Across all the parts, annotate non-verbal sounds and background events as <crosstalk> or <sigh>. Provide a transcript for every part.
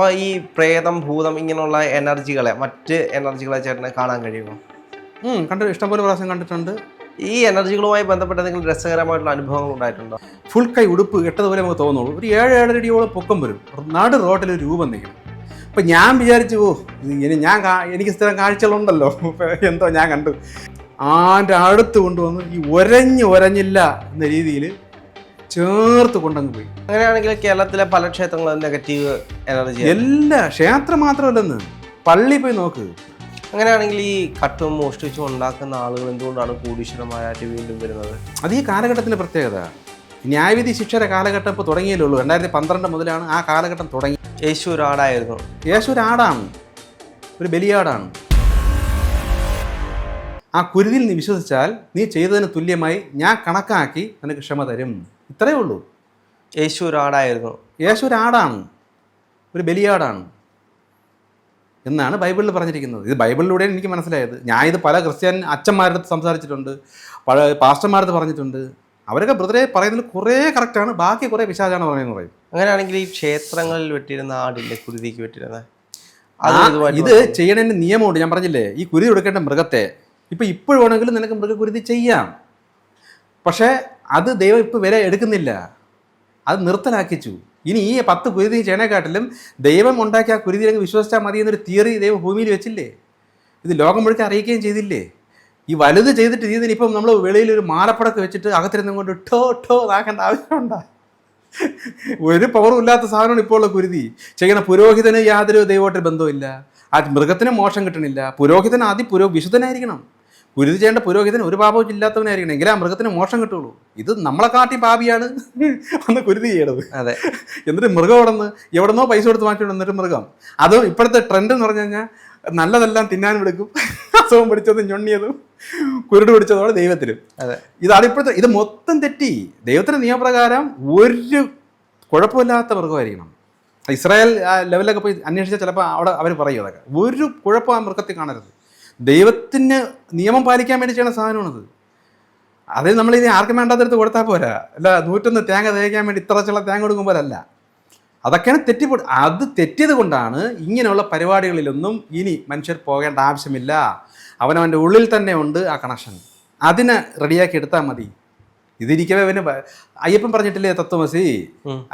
അപ്പോൾ ഈ പ്രേതം ഭൂതം ഇങ്ങനെയുള്ള എനർജികളെ മറ്റ് എനർജികളെ ചേട്ടന് കാണാൻ കഴിയുമോ? കണ്ടു ഇഷ്ടംപോലെ പ്രാവശ്യം കണ്ടിട്ടുണ്ട്. ഈ എനർജികളുമായി ബന്ധപ്പെട്ട എന്തെങ്കിലും രസകരമായിട്ടുള്ള അനുഭവങ്ങൾ ഉണ്ടായിട്ടുണ്ടോ? ഫുൾ കൈ ഉടുപ്പ് ഇട്ടതുപോലെ നമുക്ക് തോന്നുള്ളൂ. ഒരു ഏഴ് ഏഴര അടിയോളം പൊക്കം വരും. നാട് റോട്ടിൽ ഒരു രൂപം നിൽക്കും. അപ്പം ഞാൻ വിചാരിച്ചു ഓ ഇനി ഞാൻ എനിക്ക് സ്ഥിരം കാഴ്ചകളുണ്ടല്ലോ. <laughs> എന്തോ ഞാൻ കണ്ടു. ആന്റെ അടുത്ത് കൊണ്ടുവന്ന് ഈ ഒരഞ്ഞ് ഒരഞ്ഞില്ല എന്ന രീതിയിൽ ചേർത്ത് കൊണ്ടങ്ങ് പോയി. അങ്ങനെയാണെങ്കിൽ കേരളത്തിലെ പല ക്ഷേത്രങ്ങളും നെഗറ്റീവ് എനർജി എല്ലാ ക്ഷേത്രം മാത്രമല്ലെന്ന്. പള്ളി പോയി നോക്ക്. അങ്ങനെയാണെങ്കിൽ ഈ കട്ടും മോഷ്ടിച്ചും ഉണ്ടാക്കുന്ന ആളുകൾ എന്തുകൊണ്ടാണ് കൂടീശ്വരമാരായിട്ട് വീണ്ടും വരുന്നത്? അത് ഈ കാലഘട്ടത്തിന്റെ പ്രത്യേകത. ന്യായവിധി ശിക്ഷയുടെ കാലഘട്ടം ഇപ്പോൾ തുടങ്ങിയല്ലേ ഉള്ളൂ. രണ്ടായിരത്തി പന്ത്രണ്ട് മുതലാണ് ആ കാലഘട്ടം തുടങ്ങി. യേശു ഒരു ആടായിരുന്നു. യേശു ഒരു ആടാണ്. ഒരു ബലിയാടാണ്. ആ കുരുതിൽ നീ വിശ്വസിച്ചാൽ നീ ചെയ്തതിന് തുല്യമായി ഞാൻ കണക്കാക്കി നിനക്ക് ക്ഷമ തരും. ഇത്രയേ ഉള്ളൂ. യേശു ഒരാടായിരുന്നു യേശു ഒരു ആടാണ്. ഒരു ബലിയാടാണ്. എന്നാണ് ബൈബിളിൽ പറഞ്ഞിരിക്കുന്നത്. ഇത് ബൈബിളിലൂടെ എനിക്ക് മനസ്സിലായത്. ഞാൻ ഇത് പല ക്രിസ്ത്യൻ അച്ഛന്മാരുടെ സംസാരിച്ചിട്ടുണ്ട്. പല പാസ്റ്റർമാരുടെ പറഞ്ഞിട്ടുണ്ട്. അവരൊക്കെ ബ്രദറെ പറയുന്നതിൽ കുറേ കറക്റ്റാണ് ബാക്കി കുറേ പിശാചാണ് പറയുന്നത് പറയും. അങ്ങനെയാണെങ്കിൽ ഈ ക്ഷേത്രങ്ങളിൽ വെട്ടിയിരുന്ന ആടില്ലേ? കുരുതിക്ക് വെട്ടിരുന്ന ഇത് ചെയ്യണതിന്റെ നിയമമുണ്ട്. ഞാൻ പറഞ്ഞില്ലേ ഈ കുരുതി കൊടുക്കേണ്ട മൃഗത്തെ. ഇപ്പം ഇപ്പോഴാണെങ്കിലും നിനക്ക് മൃഗകുരുതി ചെയ്യാം. പക്ഷേ അത് ദൈവം ഇപ്പം വില എടുക്കുന്നില്ല. അത് നിർത്തലാക്കിച്ചു. ഇനി ഈ പത്ത് കുരുതി ചെയ്യണേക്കാട്ടിലും ദൈവം ഉണ്ടാക്കിയ ആ കുരുതി അങ്ങ് വിശ്വസിച്ചാൽ മതി എന്നൊരു തിയറി ദൈവം ഭൂമിയിൽ വെച്ചില്ലേ? ഇത് ലോകം മുഴുവൻ അറിയിക്കുകയും ചെയ്തില്ലേ? ഈ വലുത് ചെയ്തിട്ട് ഇതിന് ഇപ്പം നമ്മൾ വെളിയിൽ ഒരു മാലപ്പടക്ക് വെച്ചിട്ട് അകത്തിരുന്നും കൊണ്ട് ടോ ടോ ഇതാക്കേണ്ട ആവശ്യമുണ്ടോ? ഒരു പവറും ഇല്ലാത്ത സാധനമാണ് ഇപ്പോൾ ഉള്ള കുരുതി. ചെയ്യണ പുരോഹിതന് യാതൊരു ദൈവമായിട്ട് ബന്ധമില്ല ആ മൃഗത്തിന് മോശം കിട്ടണില്ല. പുരോഹിതൻ ആദ്യം പുരോ വിശുദ്ധനായിരിക്കണം. കുരുതി ചെയ്യേണ്ട പുരോഹിതൻ ഒരു പാപവും ഇല്ലാത്തവനായിരിക്കണം എങ്കിലും ആ മൃഗത്തിന് മോശം കിട്ടുള്ളൂ. ഇത് നമ്മളെ കാട്ടി പാപിയാണ് <laughs> അന്ന് കുരുതി ചെയ്യണത്. അതെ. എന്നിട്ട് മൃഗം അവിടെ നിന്ന് എവിടെന്നോ പൈസ കൊടുത്ത് വാങ്ങിച്ചു എന്നിട്ട് മൃഗം. അതും ഇപ്പോഴത്തെ ട്രെൻഡ് എന്ന് പറഞ്ഞു കഴിഞ്ഞാൽ നല്ലതെല്ലാം തിന്നാനും എടുക്കും. <laughs> അസുഖം പിടിച്ചതും ഞൊണ്ണിയതും കുരുട് പിടിച്ചതോടെ ദൈവത്തിനും അതെ. ഇതാണ് ഇപ്പോഴത്തെ ഇത് മൊത്തം തെറ്റി. ദൈവത്തിന്റെ നിയമപ്രകാരം ഒരു കുഴപ്പമില്ലാത്ത മൃഗമായിരിക്കണം. ഇസ്രായേൽ ലെവലൊക്കെ പോയി അന്വേഷിച്ചാൽ ചിലപ്പോൾ അവിടെ അവർ പറയും അതൊക്കെ. ഒരു കുഴപ്പം ആ മൃഗത്തിൽ കാണരുത്. ദൈവത്തിന് നിയമം പാലിക്കാൻ വേണ്ടി ചെയ്യുന്ന സാധനമാണത്. അത് നമ്മൾ ഇനി ആർക്കും വേണ്ടാത്തടുത്ത് കൊടുത്താൽ പോരാ. അല്ല നൂറ്റൊന്ന് തേങ്ങ തേക്കാൻ വേണ്ടി ഇത്ര ചില തേങ്ങ കൊടുക്കുമ്പോഴല്ല അതൊക്കെയാണ് തെറ്റിപ്പോ അത് തെറ്റിയത് കൊണ്ടാണ് ഇങ്ങനെയുള്ള പരിപാടികളിലൊന്നും ഇനി മനുഷ്യർ പോകേണ്ട ആവശ്യമില്ല. അവനവന്റെ ഉള്ളിൽ തന്നെ ഉണ്ട് ആ കണക്ഷൻ അതിനെ റെഡിയാക്കി എടുത്താൽ മതി. ഇതിരിക്കവേ പിന്നെ അയ്യപ്പൻ പറഞ്ഞിട്ടില്ലേ തത്വമസി.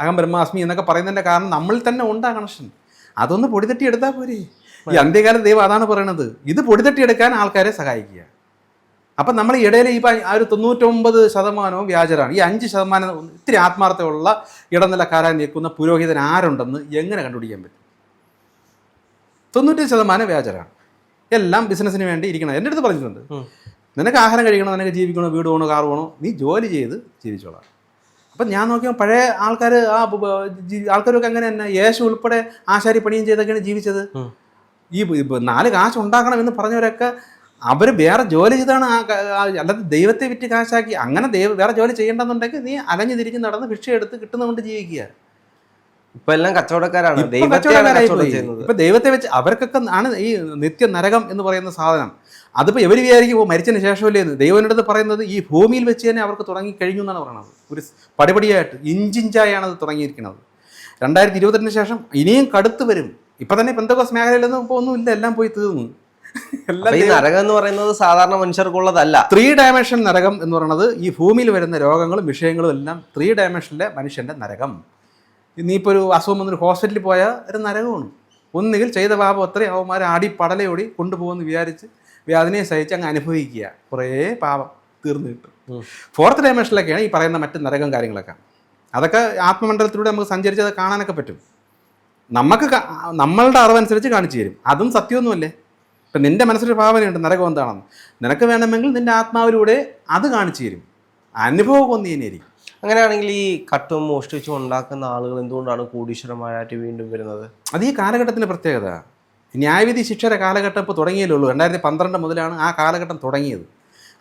അകം ബ്രഹ്മാസ്മി എന്നൊക്കെ പറയുന്നതിന്റെ കാരണം നമ്മളിൽ തന്നെ ഉണ്ട് ആ കണക്ഷൻ അതൊന്ന് പൊടിതട്ടി എടുത്താൽ പോരെ. ഈ അന്ത്യകാല ദൈവം അതാണ് പറയണത്. ഇത് പൊടിതട്ടിയെടുക്കാൻ ആൾക്കാരെ സഹായിക്കുക. അപ്പം നമ്മൾ ഇടയിൽ ഈ ആ ഒരു തൊണ്ണൂറ്റൊമ്പത് ശതമാനവും വ്യാജരാണ്. ഈ അഞ്ച് ശതമാനം ഇത്തിരി ആത്മാർത്ഥമുള്ള ഇടനിലക്കാരായി നിൽക്കുന്ന പുരോഹിതൻ ആരുണ്ടെന്ന് എങ്ങനെ കണ്ടുപിടിക്കാൻ പറ്റും? തൊണ്ണൂറ്റി ശതമാനം വ്യാജരാണ്. എല്ലാം ബിസിനസ്സിന് വേണ്ടി ഇരിക്കണം എന്റെ അടുത്ത് പറഞ്ഞിട്ടുണ്ട്. നിനക്ക് ആഹാരം കഴിക്കണോ? നിനക്ക് ജീവിക്കണോ? വീട് വേണോ കാർ വേണോ നീ ജോലി ചെയ്ത് ജീവിച്ചോളാം. അപ്പം ഞാൻ നോക്കിയാൽ പഴയ ആൾക്കാർ ആ ആൾക്കാരൊക്കെ അങ്ങനെ തന്നെ. യേശു ഉൾപ്പെടെ ആശാരി പണിയും ചെയ്തൊക്കെയാണ് ജീവിച്ചത്. ഈ നാല് കാശ് ഉണ്ടാക്കണം എന്ന് പറഞ്ഞവരൊക്കെ അവർ വേറെ ജോലി ചെയ്താണ് അല്ലാതെ ദൈവത്തെ വിറ്റ് കാശാക്കി അങ്ങനെ ദൈവം വേറെ ജോലി ചെയ്യേണ്ടെന്നുണ്ടെങ്കിൽ നീ അലഞ്ഞു തിരിഞ്ഞ് നടന്ന് ഭിക്ഷ എടുത്ത് കിട്ടുന്നതുകൊണ്ട് ജീവിക്കുക. ഇപ്പൊ എല്ലാം കച്ചവടക്കാരാണ്. ഇപ്പൊ ദൈവത്തെ വെച്ച് അവർക്കൊക്കെ ആണ് ഈ നിത്യ നരകം എന്ന് പറയുന്ന സാധനം. അതിപ്പോ എവര് വിചാരിക്കും മരിച്ചതിന് ശേഷമല്ലേ എന്ന് ദൈവനടുത്ത് പറയുന്നത് ഈ ഭൂമിയിൽ വെച്ച് തന്നെ അവർക്ക് തുടങ്ങി കഴിഞ്ഞു എന്നാണ് പറയുന്നത് ഒരു പടിപടിയായിട്ട് ഇഞ്ചിഞ്ചായാണ് അത് തുടങ്ങിയിരിക്കുന്നത് രണ്ടായിരത്തി ഇരുപത്തിരണ്ടിന് ശേഷം ഇനിയും കടുത്തു വരും. ഇപ്പൊ തന്നെ പെന്തകോസ് മേഖലയിലൊന്നും ഇപ്പൊ ഒന്നും ഇല്ല എല്ലാം പോയി തീർന്നു. ഈ നരകം എന്ന് പറയുന്നത് സാധാരണ മനുഷ്യർക്കുള്ളതല്ല. ത്രീ ഡയമെൻഷൻ നരകം എന്ന് പറയുന്നത് ഈ ഭൂമിയിൽ വരുന്ന രോഗങ്ങളും വിഷയങ്ങളും എല്ലാം ത്രീ ഡയമെൻഷനിലെ മനുഷ്യന്റെ നരകം. നീയിപ്പോൾ ഒരു അസുഖം വന്നൊരു ഹോസ്പിറ്റലിൽ പോയാൽ ഒരു നരകമാണ്. ഒന്നുകിൽ ചെയ്ത പാപം അത്രയും അവന്മാരെ ആടി പടലയോടി കൊണ്ടുപോകുമെന്ന് വിചാരിച്ച് വ്യാധിനെ സഹിച്ച് അങ്ങ് അനുഭവിക്കുക. കുറേ പാപം തീർന്നു കിട്ടും. ഫോർത്ത് ഡയമെൻഷനിലൊക്കെയാണ് ഈ പറയുന്ന മറ്റ് നരകം കാര്യങ്ങളൊക്കെ. അതൊക്കെ ആത്മമണ്ഡലത്തിലൂടെ നമുക്ക് സഞ്ചരിച്ച് അത് കാണാനൊക്കെ പറ്റും. നമുക്ക് നമ്മളുടെ അറിവനുസരിച്ച് കാണിച്ചു തരും. അതും സത്യമൊന്നുമല്ലേ? ഇപ്പം നിന്റെ മനസ്സിലൊരു ഭാവനയുണ്ട് നരകം എന്താണെന്ന് നിനക്ക് വേണമെങ്കിൽ നിന്റെ ആത്മാവിലൂടെ അത് കാണിച്ചു തരും. അനുഭവം ഒന്ന് തന്നെയായിരിക്കും അങ്ങനെയാണെങ്കിൽ ഈ കട്ടും മോഷ്ടിച്ചും ഉണ്ടാക്കുന്ന ആളുകൾ എന്തുകൊണ്ടാണ് കൂടീശ്വരന്മാരായിട്ട് വീണ്ടും വരുന്നത്? അത് ഈ കാലഘട്ടത്തിന്റെ പ്രത്യേകത. ന്യായവിധി ശിക്ഷയുടെ കാലഘട്ടം ഇപ്പോൾ തുടങ്ങിയല്ലേ ഉള്ളൂ. രണ്ടായിരത്തി പന്ത്രണ്ട് മുതലാണ് ആ കാലഘട്ടം തുടങ്ങിയത്.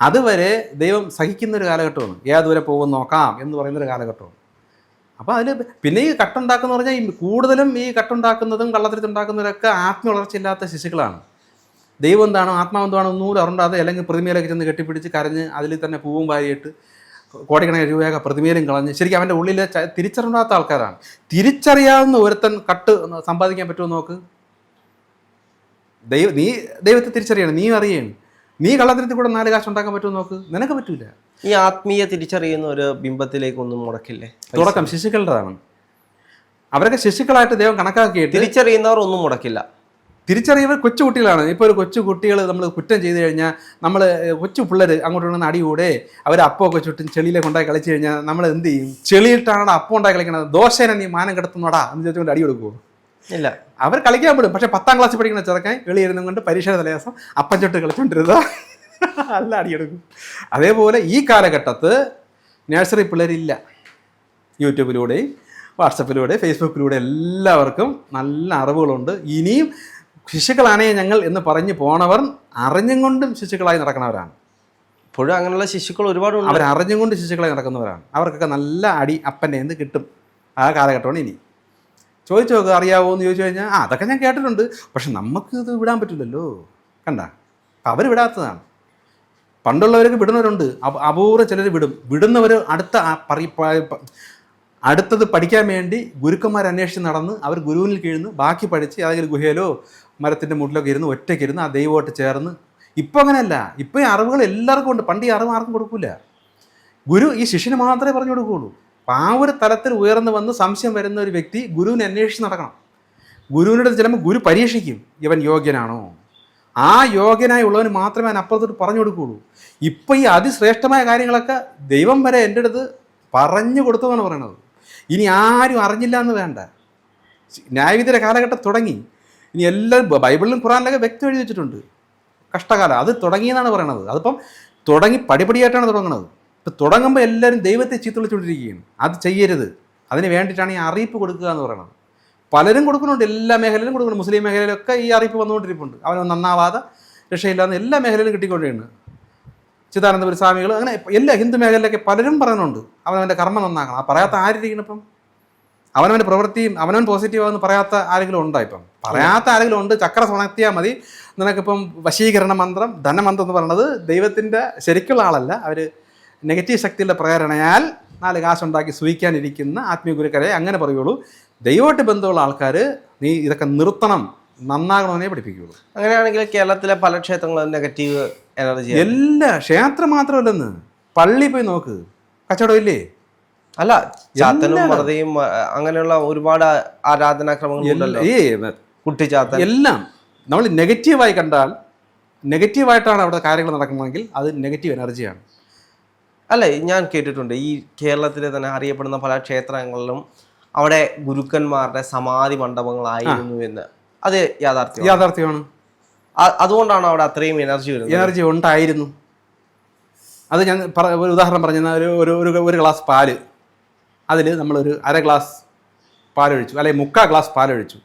അതുവരെ ദൈവം സഹിക്കുന്ന ഒരു കാലഘട്ടമാണ്. ഏതുവരെ പോകും നോക്കാം എന്ന് പറയുന്നൊരു കാലഘട്ടമാണ്. അപ്പോൾ അതിൽ പിന്നെ ഈ കട്ടുണ്ടാക്കുന്ന പറഞ്ഞാൽ ഈ കൂടുതലും ഈ കട്ടുണ്ടാക്കുന്നതും കള്ളത്തിലുണ്ടാക്കുന്നവരൊക്കെ ആത്മവളർച്ചയില്ലാത്ത ശിശുക്കളാണ്. ദൈവം എന്താണോ? ആത്മാവ് എന്താണോ ഒന്നുകൂടെ അറുണ്ടാതെ അല്ലെങ്കിൽ പ്രതിമയിലൊക്കെ ചെന്ന് കെട്ടിപ്പിടിച്ച് കരഞ്ഞ് അതിൽ തന്നെ പൂവും വാരിയിട്ട് കോടിക്കണക്കിന് രൂപയൊക്കെ പ്രതിമയിലും കളഞ്ഞ് ശരിക്കും അവന്റെ ഉള്ളിൽ തിരിച്ചറിയാത്ത ആൾക്കാരാണ്. തിരിച്ചറിയാവുന്ന ഒരുത്തൻ കട്ട് സമ്പാദിക്കാൻ പറ്റുമോ നോക്ക്. ദൈവ നീ ദൈവത്തെ തിരിച്ചറിയണം. നീ അറിയണം. നീ കള്ളത്തരത്തിൽ കൂടെ നാല് കാശ് ഉണ്ടാക്കാൻ പറ്റുമോ നോക്ക്. നിനക്ക് പറ്റൂല. ഈ ആത്മീയ തിരിച്ചറിയുന്ന ഒരു ബിംബത്തിലേക്ക് ഒന്നും മുടക്കില്ലേ? തുടക്കം ശിശുക്കളുടേതാണ്. അവരൊക്കെ ശിശുക്കളായിട്ട് ദൈവം കണക്കാക്കിയിട്ട് തിരിച്ചറിയുന്നവർ ഒന്നും മുടക്കില്ല. തിരിച്ചറിയവർ കൊച്ചു കുട്ടികളാണ്. ഇപ്പോൾ ഒരു കൊച്ചു കുട്ടികൾ നമ്മൾ കുറ്റം ചെയ്തു കഴിഞ്ഞാൽ നമ്മൾ കൊച്ചു പിള്ളേർ അങ്ങോട്ട് ഇടുന്ന അടികൂടെ അവർ അപ്പമൊക്കെ ചുറ്റും ചെളിയിലേക്ക് ഉണ്ടായി കളിച്ചു കഴിഞ്ഞാൽ നമ്മൾ എന്ത് ചെയ്യും? ചെളിയിട്ടാണ് അപ്പം ഉണ്ടായി കളിക്കണത്? ദോശേനെ നീ മാനം കിടത്തുന്നോടാ എന്ന് ചോദിച്ചുകൊണ്ട് അടി കൊടുക്കുമോ ഇല്ല. അവർ കളിക്കാൻ വിടും. പക്ഷെ പത്താം ക്ലാസ്സിൽ പഠിക്കുന്ന ചെറുക്കൻ എളിയിരുന്നും കൊണ്ട് പരീക്ഷയുടെ തലേദിവസം അപ്പം ചുട്ട് കളിച്ചോണ്ടിരുന്ന. അല്ല <laughs> അടിയെടുക്കും അതേപോലെ ഈ കാലഘട്ടത്ത് നഴ്സറി പിള്ളേരില്ല. യൂട്യൂബിലൂടെയും വാട്സപ്പിലൂടെ ഫേസ്ബുക്കിലൂടെ എല്ലാവർക്കും നല്ല അറിവുകളുണ്ട്. ഇനിയും ശിശുക്കളാണേ ഞങ്ങൾ എന്ന് പറഞ്ഞു പോണവർ അറിഞ്ഞും കൊണ്ടും ശിശുക്കളായി നടക്കുന്നവരാണ്. ഇപ്പോഴും അങ്ങനെയുള്ള ശിശുക്കൾ ഒരുപാടുണ്ട്. അവർ അറിഞ്ഞും കൊണ്ട് ശിശുക്കളായി നടക്കുന്നവരാണ്. അവർക്കൊക്കെ നല്ല അടി അപ്പന്റെ നിന്ന് കിട്ടും. ആ കാലഘട്ടമാണ് ഇനി. ചോദിച്ചു നോക്കുക അറിയാവോ എന്ന് ചോദിച്ചു കഴിഞ്ഞാൽ ആ അതൊക്കെ ഞാൻ കേട്ടിട്ടുണ്ട്. പക്ഷെ നമുക്ക് ഇത് വിടാൻ പറ്റില്ലല്ലോ. കണ്ട? അവർ വിടാത്തതാണ്. പണ്ടുള്ളവരൊക്കെ വിടുന്നവരുണ്ട്. അപൂർവ ചിലർ വിടും. വിടുന്നവർ അടുത്ത അടുത്തത് പഠിക്കാൻ വേണ്ടി ഗുരുക്കന്മാർ അന്വേഷിച്ച് നടന്ന് അവർ ഗുരുവിനിൽ കീഴ്ന്ന് ബാക്കി പഠിച്ച് ഏതെങ്കിലും ഗുഹയിലോ മരത്തിന്റെ മുട്ടിലൊക്കെ ഇരുന്ന് ഒറ്റയ്ക്ക് ഇരുന്ന് ആ ദൈവമായിട്ട് ചേർന്ന്. ഇപ്പം അങ്ങനെയല്ല. ഇപ്പം ഈ അറിവുകൾ എല്ലാവർക്കും ഉണ്ട്. പണ്ട് ഈ അറിവ് ആർക്കും കൊടുക്കില്ല ഗുരു ഈ ശിഷ്യന് മാത്രമേ പറഞ്ഞു കൊടുക്കുകയുള്ളൂ. അപ്പം ആ ഒരു തലത്തിൽ ഉയർന്നു വന്ന് സംശയം വരുന്ന ഒരു വ്യക്തി ഗുരുവിനെ അന്വേഷിച്ച് നടക്കണം. ഗുരുവിനോട് ചിലപ്പോൾ ഗുരു പരീക്ഷിക്കും ഇവൻ യോഗ്യനാണോ? ആ യോഗ്യനായി ഉള്ളവന് മാത്രമേ ഞാൻ അപ്പുറത്തോട്ട് പറഞ്ഞു കൊടുക്കുകയുള്ളൂ. ഇപ്പം ഈ അതിശ്രേഷ്ഠമായ കാര്യങ്ങളൊക്കെ ദൈവം വരെ എന്റെ അടുത്ത് പറഞ്ഞു കൊടുത്തതാണ് പറയണത്. ഇനി ആരും അറിഞ്ഞില്ല എന്ന് വേണ്ട. ന്യായവിധിയുടെ കാലഘട്ടം തുടങ്ങി. ഇനി എല്ലാവരും ബൈബിളിലും ഖുറാനിലൊക്കെ വ്യക്തം എഴുതി വെച്ചിട്ടുണ്ട്. കഷ്ടകാലം അത് തുടങ്ങിയെന്നാണ് പറയണത്. അതിപ്പം തുടങ്ങി പടിപടിയായിട്ടാണ് തുടങ്ങുന്നത് ഇപ്പം തുടങ്ങുമ്പോൾ എല്ലാവരും ദൈവത്തെ ചീത്ത വിളിച്ചുകൊണ്ടിരിക്കുകയാണ് അത് ചെയ്യരുത്. അതിന് വേണ്ടിയിട്ടാണ് ഈ അറിയിപ്പ് കൊടുക്കുക എന്ന് പറയുന്നത് പലരും കൊടുക്കുന്നുണ്ട്. എല്ലാ മേഖലയിലും കൊടുക്കുന്നുണ്ട്. മുസ്ലിം മേഖലയിലൊക്കെ ഈ അറിയിപ്പ് വന്നുകൊണ്ടിരിപ്പുണ്ട്. അവൻ നന്നാവാതെ രക്ഷയില്ലാന്ന് എല്ലാ മേഖലയിലും കിട്ടിക്കൊണ്ടിരുന്നു ചിദാനന്ദപുരി സ്വാമികൾ അങ്ങനെ എല്ലാ ഹിന്ദു മേഖലയിലൊക്കെ പലരും പറയുന്നുണ്ട്. അവനവന്റെ കർമ്മം നന്നാക്കണം. ആ പറയാത്ത ആരിരിക്കണം ഇപ്പം? അവനവന്റെ പ്രവൃത്തിയും അവനവൻ പോസിറ്റീവ് ആണെന്ന് പറയാത്ത ആരെങ്കിലും ഉണ്ടോ ഇപ്പം? പറയാത്ത ആരെങ്കിലും ഉണ്ട്. ചക്ര സുണർത്തിയാൽ മതി. നിനക്കിപ്പം വശീകരണ മന്ത്രം ധനമന്ത്രം എന്ന് പറയുന്നത് ദൈവത്തിന്റെ ശരിക്കുള്ള ആളല്ല. അവർ നെഗറ്റീവ് ശക്തിയുടെ പ്രേരണയാൽ നാല് കാശുണ്ടാക്കി സൂഹിക്കാനിരിക്കുന്ന ആത്മീയ ഗുരുക്കരെ അങ്ങനെ പറയുള്ളൂ. ദൈവമായിട്ട് ബന്ധമുള്ള ആൾക്കാർ നീ ഇതൊക്കെ നിർത്തണം നന്നാകണമെന്നേ പഠിപ്പിക്കുകയുള്ളൂ. അങ്ങനെയാണെങ്കിൽ കേരളത്തിലെ പല ക്ഷേത്രങ്ങളും നെഗറ്റീവ് എനർജി എല്ലാ ക്ഷേത്രം മാത്രമല്ലെന്ന്. പള്ളി പോയി നോക്ക്. കച്ചവടം ഇല്ലേ? അല്ല ചാത്തനും മറുതയും അങ്ങനെയുള്ള ഒരുപാട് ആരാധനാക്രമങ്ങൾ ഈ കുട്ടിച്ചാത്തൻ എല്ലാം. നമ്മൾ നെഗറ്റീവായി കണ്ടാൽ നെഗറ്റീവായിട്ടാണ് അവിടെ കാര്യങ്ങൾ നടക്കുന്നതെങ്കിൽ അത് നെഗറ്റീവ് എനർജിയാണ് അല്ലേ ഞാൻ കേട്ടിട്ടുണ്ട്. ഈ കേരളത്തിലെ തന്നെ അറിയപ്പെടുന്ന പല ക്ഷേത്രങ്ങളിലും അവിടെ ഗുരുക്കന്മാരുടെ സമാധി മണ്ഡപങ്ങളായിരുന്നു എന്ന്. അത് യാഥാർത്ഥ്യം യാഥാർത്ഥ്യമാണ്. അതുകൊണ്ടാണ് അവിടെ അത്രയും എനർജി വരുന്നത്. എനർജി ഉണ്ടായിരുന്നു. അത് ഞാൻ പറ ഒരു ഉദാഹരണം പറഞ്ഞു. ഒരു ഒരു ഒരു ഒരു ഗ്ലാസ് പാൽ. അതിൽ നമ്മളൊരു അര ഗ്ലാസ് പാലൊഴിച്ചു. അല്ലെങ്കിൽ മുക്കാൽ ഗ്ലാസ് പാലൊഴിച്ചു.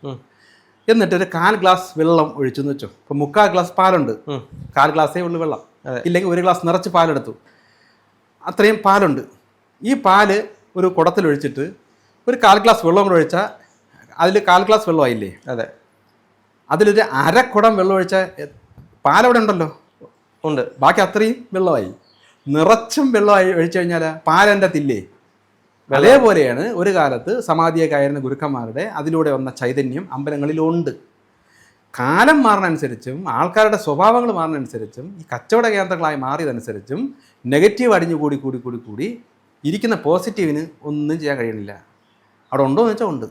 എന്നിട്ട് ഒരു കാൽ ഗ്ലാസ് വെള്ളം ഒഴിച്ചു എന്ന് വെച്ചോ. ഇപ്പം മുക്കാൽ ഗ്ലാസ് പാലുണ്ട്. കാൽ ഗ്ലാസ്സേ ഉള്ളൂ വെള്ളം. ഇല്ലെങ്കിൽ ഒരു ഗ്ലാസ് നിറച്ച് പാലെടുത്തു. അത്രയും പാലുണ്ട്. ഈ പാൽ ഒരു കുടത്തിലൊഴിച്ചിട്ട് ഒരു കാൽ ഗ്ലാസ് വെള്ളം കൂടെ ഒഴിച്ചാൽ അതിൽ കാൽ ഗ്ലാസ് വെള്ളമായില്ലേ അതെ. അതിലൊരു അരക്കുടം വെള്ളം ഒഴിച്ചാൽ പാലവിടെ ഉണ്ടല്ലോ? ഉണ്ട്. ബാക്കി അത്രയും വെള്ളമായി. നിറച്ചും വെള്ളമായി ഒഴിച്ചു കഴിഞ്ഞാൽ പാലന്റെ തില്ലേ? അതേപോലെയാണ് ഒരു കാലത്ത് സമാധിയൊക്കെ ആയിരുന്ന ഗുരുക്കന്മാരുടെ അതിലൂടെ വന്ന ചൈതന്യം അമ്പലങ്ങളിലുണ്ട്. കാലം മാറുന്നതനുസരിച്ചും ആൾക്കാരുടെ സ്വഭാവങ്ങൾ മാറുന്നതനുസരിച്ചും ഈ കച്ചവട കേന്ദ്രങ്ങളായി മാറിയതനുസരിച്ചും നെഗറ്റീവ് അടിഞ്ഞു കൂടി കൂടി കൂടി കൂടി ഇരിക്കുന്ന പോസിറ്റീവിന് ഒന്നും ചെയ്യാൻ കഴിയണില്ല. അവിടെ ഉണ്ടോ എന്ന് വെച്ചാൽ ഉണ്ട്.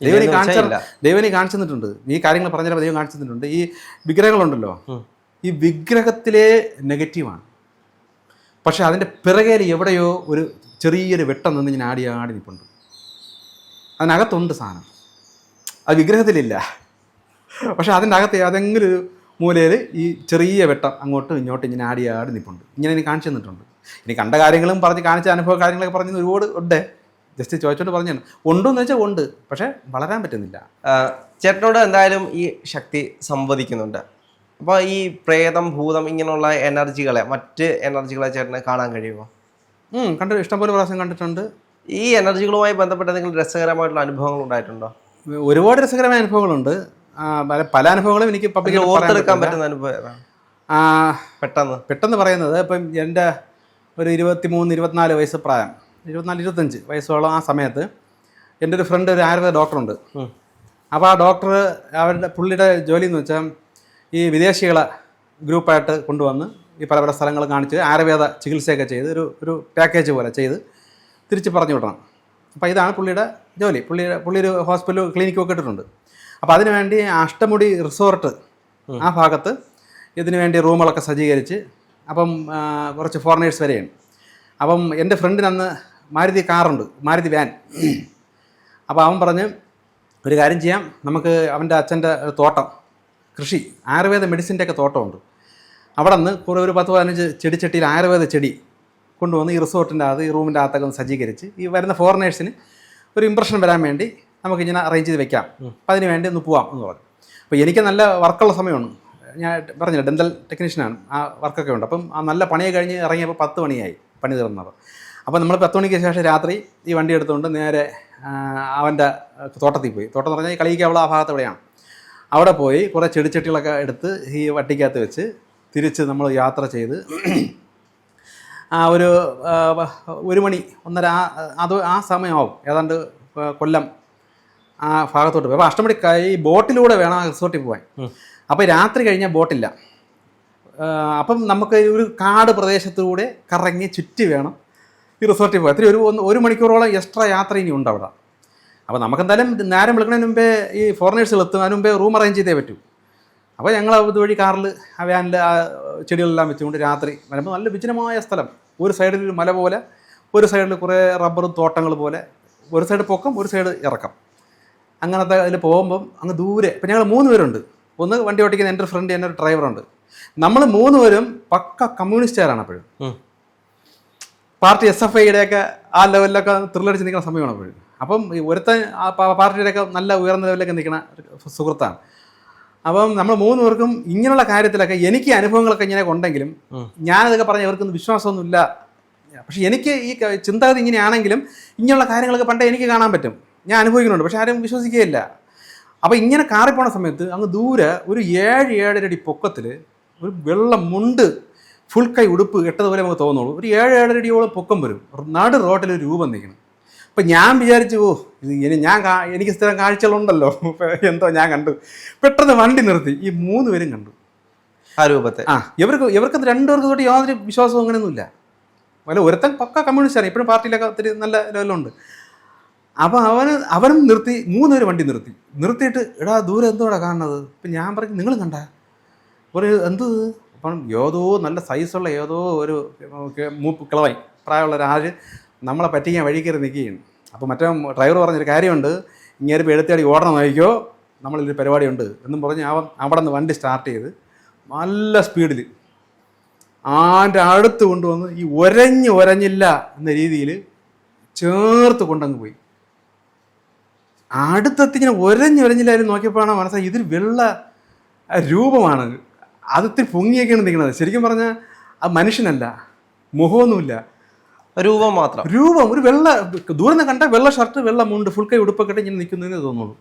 ദൈവനെ കാണിച്ച ദൈവനെ ഇല്ല. ദൈവനി കാണിച്ചു തന്നിട്ടുണ്ട് ഈ കാര്യങ്ങൾ പറഞ്ഞാൽ ദൈവം കാണിച്ചിട്ടുണ്ട് തന്നിട്ടുണ്ട് ഈ വിഗ്രഹങ്ങളുണ്ടല്ലോ. ഈ വിഗ്രഹത്തിലെ നെഗറ്റീവാണ്. പക്ഷെ അതിന്റെ പിറകേൽ എവിടെയോ ഒരു ചെറിയൊരു വെട്ടം നിന്ന് ഇങ്ങനെ ആടി ആടി നിൽപ്പുണ്ട് അതിനകത്തുണ്ട് സാധനം. അത് വിഗ്രഹത്തിലില്ല. പക്ഷെ അതിന്റെ അകത്ത് ഏതെങ്കിലും ഒരു മൂലയിൽ ഈ ചെറിയ വെട്ടം അങ്ങോട്ടും ഇങ്ങോട്ടും ഇങ്ങനെ ആടി ആടി നിൽപ്പുണ്ട് ഇങ്ങനെ എനിക്ക് കാണിച്ചു തന്നിട്ടുണ്ട്. ഇനി കണ്ട കാര്യങ്ങളും പറഞ്ഞ് കാണിച്ച അനുഭവ കാര്യങ്ങളൊക്കെ പറഞ്ഞ് ഒരുപാട് ഉണ്ട്. ജസ്റ്റ് ചോദിച്ചോണ്ട് പറഞ്ഞു ഉണ്ടോന്ന് വെച്ചാൽ ഉണ്ട് പക്ഷേ വളരാൻ പറ്റുന്നില്ല. ചേട്ടനോട് എന്തായാലും ഈ ശക്തി സംവദിക്കുന്നുണ്ട്. അപ്പോൾ ഈ പ്രേതം ഭൂതം ഇങ്ങനെയുള്ള എനർജികളെ മറ്റ് എനർജികളെ ചേട്ടനെ കാണാൻ കഴിയുമോ? കണ്ടു ഇഷ്ടംപോലെ പ്രാവശ്യം കണ്ടിട്ടുണ്ട്. ഈ എനർജികളുമായി ബന്ധപ്പെട്ട എന്തെങ്കിലും രസകരമായിട്ടുള്ള അനുഭവങ്ങൾ ഉണ്ടായിട്ടുണ്ടോ? ഒരുപാട് രസകരമായ അനുഭവങ്ങളുണ്ട്. പല- അനുഭവങ്ങളും എനിക്ക് പബ്ലിക് ഓർത്തെടുക്കാൻ പറ്റുന്ന അനുഭവം പെട്ടെന്ന്. പെട്ടെന്ന് പറയുന്നത് ഇപ്പം എന്റെ ഒരു ഇരുപത്തി മൂന്ന് ഇരുപത്തിനാല് വയസ്സ് പ്രായം ഇരുപത്തിനാല് ഇരുപത്തഞ്ച് വയസ്സോളം ആ സമയത്ത് എന്റെ ഒരു ഫ്രണ്ട് ഒരു ആയുർവേദ ഡോക്ടറുണ്ട്. അപ്പോൾ ആ ഡോക്ടർ അവരുടെ പുള്ളിയുടെ ജോലി എന്ന് വെച്ചാൽ ഈ വിദേശികളെ ഗ്രൂപ്പായിട്ട് കൊണ്ടുവന്ന് ഈ പല പല സ്ഥലങ്ങൾ കാണിച്ച് ആയുർവേദ ചികിത്സയൊക്കെ ചെയ്ത് ഒരു ഒരു പാക്കേജ് പോലെ ചെയ്ത് തിരിച്ച് പറഞ്ഞു വിടണം. അപ്പോൾ ഇതാണ് പുള്ളിയുടെ ജോലി. പുള്ളിയുടെ പുള്ളി ഒരു ഹോസ്പിറ്റലും ക്ലിനിക്കും ഒക്കെ ഇട്ടിട്ടുണ്ട്. അപ്പോൾ അതിനുവേണ്ടി അഷ്ടമുടി റിസോർട്ട് ആ ഭാഗത്ത് ഇതിനു വേണ്ടി റൂമുകളൊക്കെ സജ്ജീകരിച്ച് അപ്പം കുറച്ച് ഫോറിനേഴ്സ് വരെയാണ് അപ്പം എന്റെ ഫ്രണ്ടിന് അന്ന് മാരുതി കാറുണ്ട് മാരുതി വാൻ. അപ്പോൾ അവൻ പറഞ്ഞ് ഒരു കാര്യം ചെയ്യാം നമുക്ക് അവന്റെ അച്ഛന്റെ തോട്ടം കൃഷി ആയുർവേദ മെഡിസിന്റെ ഒക്കെ തോട്ടമുണ്ട്. അവിടെ നിന്ന് കുറേ ഒരു പത്ത് പതിനഞ്ച് ചെടിച്ചട്ടിയിൽ ആയുർവേദ ചെടി കൊണ്ടുവന്ന് ഈ റിസോർട്ടിന്റെ അകത്ത് ഈ റൂമിന്റെ അകത്തൊക്കെ ഒന്ന് സജ്ജീകരിച്ച് ഈ വരുന്ന ഫോറിനേഴ്സിന് ഒരു ഇമ്പ്രഷൻ വരാൻ വേണ്ടി നമുക്ക് ഇങ്ങനെ അറേഞ്ച് ചെയ്ത് വെക്കാം. അപ്പം അതിന് വേണ്ടി ഒന്ന് പോവാം എന്ന് പറഞ്ഞു. അപ്പോൾ എനിക്ക് നല്ല വർക്കുള്ള സമയമാണ്. ഞാൻ പറഞ്ഞില്ല ഡെന്തൽ ടെക്നീഷ്യനാണ് ആ വർക്കൊക്കെ ഉണ്ട്. അപ്പം ആ നല്ല പണിയെ കഴിഞ്ഞ് ഇറങ്ങിയപ്പോൾ പത്ത് മണിയായി പണി തീർന്നത് അപ്പോൾ നമ്മൾ പത്ത് മണിക്ക് ശേഷം രാത്രി ഈ വണ്ടി എടുത്തുകൊണ്ട് നേരെ അവന്റെ തോട്ടത്തിൽ പോയി. തോട്ടം എന്ന് പറഞ്ഞാൽ കളിക്കാവുള്ള ആ ഭാഗത്ത് എവിടെയാണ് അവിടെ പോയി കുറേ ചെടിച്ചട്ടികളൊക്കെ എടുത്ത് ഈ വട്ടിക്കകത്ത് വെച്ച് തിരിച്ച് നമ്മൾ യാത്ര ചെയ്ത് ആ ഒരു ഒരു മണി ഒന്നര ആ അത് ആ സമയമാവും. ഏതാണ്ട് കൊല്ലം ആ ഭാഗത്തോട്ട് പോയി. അപ്പോൾ ഈ ബോട്ടിലൂടെ വേണം ആ റിസോർട്ടിൽ പോകാൻ അപ്പോൾ രാത്രി കഴിഞ്ഞാൽ ബോട്ടില്ല. അപ്പം നമുക്ക് ഒരു കാട് പ്രദേശത്തൂടെ കറങ്ങി ചുറ്റി വേണം ഈ റിസോർട്ടിൽ പോകാൻ ഇത്തിരി ഒരു ഒന്ന് ഒരു മണിക്കൂറോളം എക്സ്ട്രാ യാത്ര ഇനി ഉണ്ട് അവിടെ. അപ്പോൾ നമുക്കെന്തായാലും നേരം വിളിക്കുന്നതിന് മുമ്പേ ഈ ഫോറിനേഴ്സുകൾ എത്തും അതിന് മുമ്പേ റൂം അറേഞ്ച് ചെയ്തേ പറ്റൂ. അപ്പോൾ ഞങ്ങൾ ഇതുവഴി കാറിൽ ആ വാനിൽ ആ ചെടികളെല്ലാം വെച്ചുകൊണ്ട് രാത്രി വരുമ്പോൾ നല്ല വിജനമായ സ്ഥലം. ഒരു സൈഡിൽ ഒരു മല പോലെ ഒരു സൈഡിൽ കുറേ റബ്ബറും തോട്ടങ്ങൾ പോലെ ഒരു സൈഡ് പൊക്കം ഒരു സൈഡ് ഇറക്കം. അങ്ങനത്തെ അതിൽ പോകുമ്പം അങ്ങ് ദൂരെ. ഇപ്പം ഞങ്ങൾ മൂന്ന് പേരുണ്ട്. ഒന്ന് വണ്ടി ഓടിക്കുന്ന എന്റെ ഒരു ഫ്രണ്ട് എന്റെ ഒരു ഡ്രൈവറുണ്ട് നമ്മൾ മൂന്ന് പേരും പക്ക കമ്മ്യൂണിസ്റ്റുകാരാണ് അപ്പോഴും. പാർട്ടി എസ് എഫ് ഐയുടെയൊക്കെ ആ ലെവലിലൊക്കെ ത്രില്ലടിച്ച് നിൽക്കുന്ന സമയമാണ് അപ്പോഴും. അപ്പം ഒരുത്തൻ പാർട്ടിയുടെയൊക്കെ നല്ല ഉയർന്ന ലെവലിലൊക്കെ നിൽക്കുന്ന സുഹൃത്താണ്. അപ്പം നമ്മൾ മൂന്ന് പേർക്കും ഇങ്ങനെയുള്ള കാര്യത്തിലൊക്കെ എനിക്ക് അനുഭവങ്ങളൊക്കെ ഇങ്ങനെയൊക്കെ ഉണ്ടെങ്കിലും. ഞാനതൊക്കെ പറഞ്ഞ ഇവർക്കൊന്നും വിശ്വാസമൊന്നുമില്ല. പക്ഷെ എനിക്ക് ഈ ചിന്താഗതി ഇങ്ങനെയാണെങ്കിലും ഇങ്ങനെയുള്ള കാര്യങ്ങളൊക്കെ പണ്ടേ എനിക്ക് കാണാൻ പറ്റും. ഞാൻ അനുഭവിക്കുന്നുണ്ട് പക്ഷെ ആരും വിശ്വസിക്കുകയില്ല. അപ്പോൾ ഇങ്ങനെ കാറിപ്പോണ സമയത്ത് അങ്ങ് ദൂരെ ഒരു ഏഴ് ഏഴരടി പൊക്കത്തിൽ ഒരു വെള്ള മുണ്ട് ഫുൾ കൈ ഉടുപ്പ് കെട്ടതുപോലെ നമുക്ക് തോന്നുള്ളൂ ഒരു ഏഴ് ഏഴരടിയോളം പൊക്കം വരും. നാട് റോട്ടിൽ ഒരു രൂപം നിൽക്കണം. അപ്പം ഞാൻ വിചാരിച്ചു ഓ ഇത് ഇനി ഞാൻ എനിക്ക് സ്ഥിരം കാഴ്ചകളുണ്ടല്ലോ. <laughs> എന്തോ ഞാൻ കണ്ടു. പെട്ടെന്ന് വണ്ടി നിർത്തി. ഈ മൂന്ന് പേരും കണ്ടു. ആ രൂപത്തെ. ആ ഇവർക്ക് ഇവർക്ക് രണ്ടുപേർക്ക് തൊട്ട് യാതൊരു വിശ്വാസവും അങ്ങനെയൊന്നുമില്ല. വല്ല ഒരുത്തൻ പക്ക കമ്മ്യൂണിസ്റ്റാണ്. ഇപ്പോഴും പാർട്ടിയിലൊക്കെ ഒത്തിരി നല്ല ലെവലുണ്ട് അപ്പോൾ അവന് അവനും നിർത്തി മൂന്ന് പേര് വണ്ടി നിർത്തി. നിർത്തിയിട്ട് എടാ ദൂരെ എന്തോടാ കാണുന്നത്? ഇപ്പം ഞാൻ പറഞ്ഞു നിങ്ങൾ കണ്ട. ഒരു എന്ത്? ഇത്?" അപ്പം ഏതോ നല്ല സൈസുള്ള ഏതോ ഒരു മൂപ്പ് കിളവൻ പ്രായമുള്ള ഒരാൾ നമ്മളെ പറ്റിക്കാൻ വഴി കയറി നിൽക്കുകയാണ്. അപ്പോൾ മറ്റേ ഡ്രൈവർ പറഞ്ഞൊരു കാര്യമുണ്ട്. ഇങ്ങനെ ഇപ്പോൾ എടുത്തടി ഓടണം നോക്കിയോ നമ്മളിതൊരു പരിപാടിയുണ്ട് എന്നും പറഞ്ഞ് അവൻ അവിടെ നിന്ന് വണ്ടി സ്റ്റാർട്ട് ചെയ്ത് നല്ല സ്പീഡിൽ ആന്റെ അടുത്ത് കൊണ്ടുവന്ന് ഈ ഒരഞ്ഞ് ഒരഞ്ഞില്ല എന്ന രീതിയിൽ ചേർത്ത് കൊണ്ടങ്ങ് പോയി. അടുത്തെത്തിങ്ങനെ ഒരഞ്ഞ് ഒരഞ്ഞൊരഞ്ഞില്ലായിരുന്നു നോക്കിയപ്പോഴാണ് മനസ്സിലായി ഇതൊരു വെള്ള രൂപമാണ്. അതിത്തിരി പൊങ്ങിയൊക്കെയാണ് നിൽക്കുന്നത്. ശരിക്കും പറഞ്ഞാൽ ആ മനുഷ്യനല്ല മുഖമൊന്നുമില്ല. രൂപം മാത്രം. രൂപം ഒരു വെള്ള ദൂരം കണ്ട വെള്ള ഷർട്ട് വെള്ള മുണ്ട് ഫുൾ കൈ ഉടുപ്പൊക്കെ ഇങ്ങനെ നിൽക്കുന്നതിന് തോന്നുള്ളൂ